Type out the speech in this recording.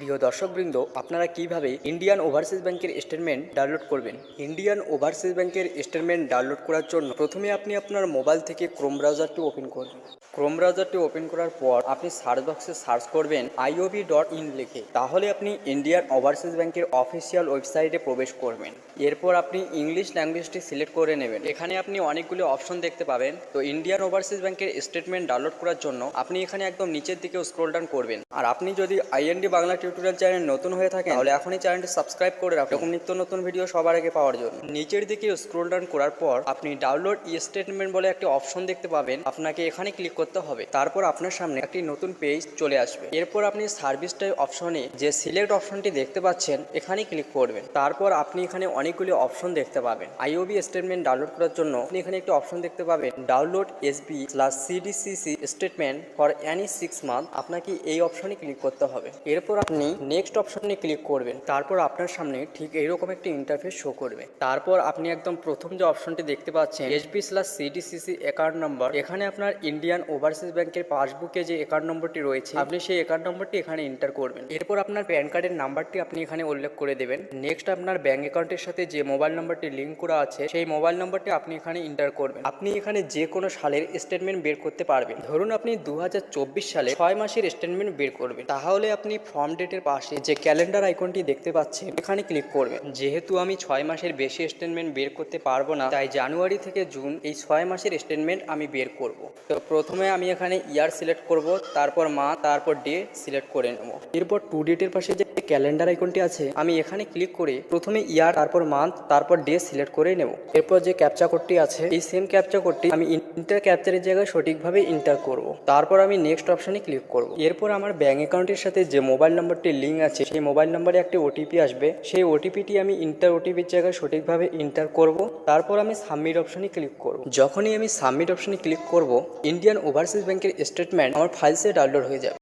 প্রিয় দর্শকবৃন্দ, আপনারা কীভাবে ইন্ডিয়ান ওভারসিজ ব্যাংকের স্টেটমেন্ট ডাউনলোড করবেন? ইন্ডিয়ান ওভারসিজ ব্যাংকের স্টেটমেন্ট ডাউনলোড করার জন্য প্রথমে আপনি আপনার মোবাইল থেকে ক্রোম ব্রাউজারটি ওপেন করবেন ক্রোম ব্রাউজারটি ওপেন করার পর আপনি সার্চ বক্সে সার্চ করবেন আইওবি ডট ইন লিখে। তাহলে আপনি ইন্ডিয়ান ওভারসিজ ব্যাংকের অফিসিয়াল ওয়েবসাইটে প্রবেশ করবেন। এরপর আপনি ইংলিশ ল্যাঙ্গুয়েজটি সিলেক্ট করে নেবেন। এখানে আপনি অনেকগুলো অপশন দেখতে পাবেন। তো ইন্ডিয়ান ওভারসিজ ব্যাংকের স্টেটমেন্ট ডাউনলোড করার জন্য আপনি এখানে একদম নিচের দিকে স্ক্রোল ডাউন করবেন। আর আপনি যদি আইএনডি বাংলা টিউটোরিয়াল চ্যানেল নতুন হয়ে থাকেন, তাহলে এখনই চ্যানেলটি সাবস্ক্রাইব করে রাখুন। এরকম নিত্য নতুন ভিডিও সবার আগে পাওয়ার জন্য। নিচের দিকে স্ক্রোল ডাউন করার পর আপনি ডাউনলোড ই স্টেটমেন্ট বলে একটি অপশন দেখতে পাবেন। আপনাকে এখানে ক্লিক করতে হবে। তারপর আপনার সামনে একটি নতুন পেজ চলে আসবে। এরপর আপনি সার্ভিস টাইপ অপশনে যে সিলেক্ট অপশনটি দেখতে পাচ্ছেন এখানে ক্লিক করবেন। তারপর আপনি এখানে অনেকগুলি অপশন দেখতে পাবেন। আইওবি স্টেটমেন্ট ডাউনলোড করার জন্য আপনি এখানে একটি অপশন দেখতে পাবেন download SB plus CDCC statement for any six month আপনাকে এই অপশনে ক্লিক করতে হবে। এরপর আপনি নেক্সট অপশনে ক্লিক করবেন। তারপর আপনার সামনে ঠিক এইরকম একটি ইন্টারফেস শো করবে। তারপর আপনি একদম প্রথম যে অপশনটি দেখতে পাচ্ছেন SB plus CDCC account number এখানে আপনার ইন্ডিয়ান ওভারসিজ ব্যাংকের পাসবুকে যে অ্যাকাউন্ট নম্বরটি রয়েছে, আপনি সেই অ্যাকাউন্ট নম্বরটি এখানে এন্টার করবেন। এরপর আপনার প্যান কার্ডের নাম্বারটি আপনি এখানে উল্লেখ করে দেবেন। নেক্সট আপনার ব্যাংক অ্যাকাউন্টের সাথে যে মোবাইল নাম্বারটি লিঙ্ক করা আছে, সেই মোবাইল নাম্বারটি আপনি এখানে এন্টার করবেন। আপনি এখানে যে কোনো সালের স্টেটমেন্ট বের করতে পারবেন। ধরুন আপনি দু হাজার চব্বিশ সালে ছয় মাসের স্টেটমেন্ট বের করবেন। তাহলে আপনি ফর্ম ডেটের পাশে যে ক্যালেন্ডার আইকনটি দেখতে পাচ্ছেন, এখানে ক্লিক করবেন। যেহেতু আমি ছয় মাসের বেশি স্টেটমেন্ট বের করতে পারব না, তাই জানুয়ারি থেকে জুন এই ছয় মাসের স্টেটমেন্ট আমি বের করব। তো প্রথমে আমি এখানে ইয়ার সিলেক্ট করব, তারপর মা তারপর ডে সিলেক্ট করে নেব। এরপর টু ডেটের পাশে যে ক্যালেন্ডার আইকনটি আছে, আমি এখানে ক্লিক করে প্রথমে ইয়ার তারপর মান্থ তারপর ডে সিলেক্ট করে নেব। এরপর যে ক্যাপচা কোডটি আছে, এই সেম ক্যাপচা কোডটি আমি ইন্টার ক্যাপচারের জায়গায় সঠিকভাবে ইন্টার করব। তারপর আমি নেক্সট অপশনে ক্লিক করব। এরপর আমার ব্যাঙ্ক অ্যাকাউন্টের সাথে যে মোবাইল নাম্বারটি লিঙ্ক আছে, সেই মোবাইল নম্বরে একটি ওটিপি আসবে। সেই ওটিপিটি আমি ইন্টার ওটিপির জায়গায় সঠিকভাবে ইন্টার করব, তারপর আমি সাবমিট অপশনে ক্লিক করব। যখনই আমি সাবমিট অপশনে ক্লিক করব ইন্ডিয়ান ওভারসিজ ব্যাংকের স্টেটমেন্ট আমার ফাইলসে ডাউনলোড হয়ে যাবে।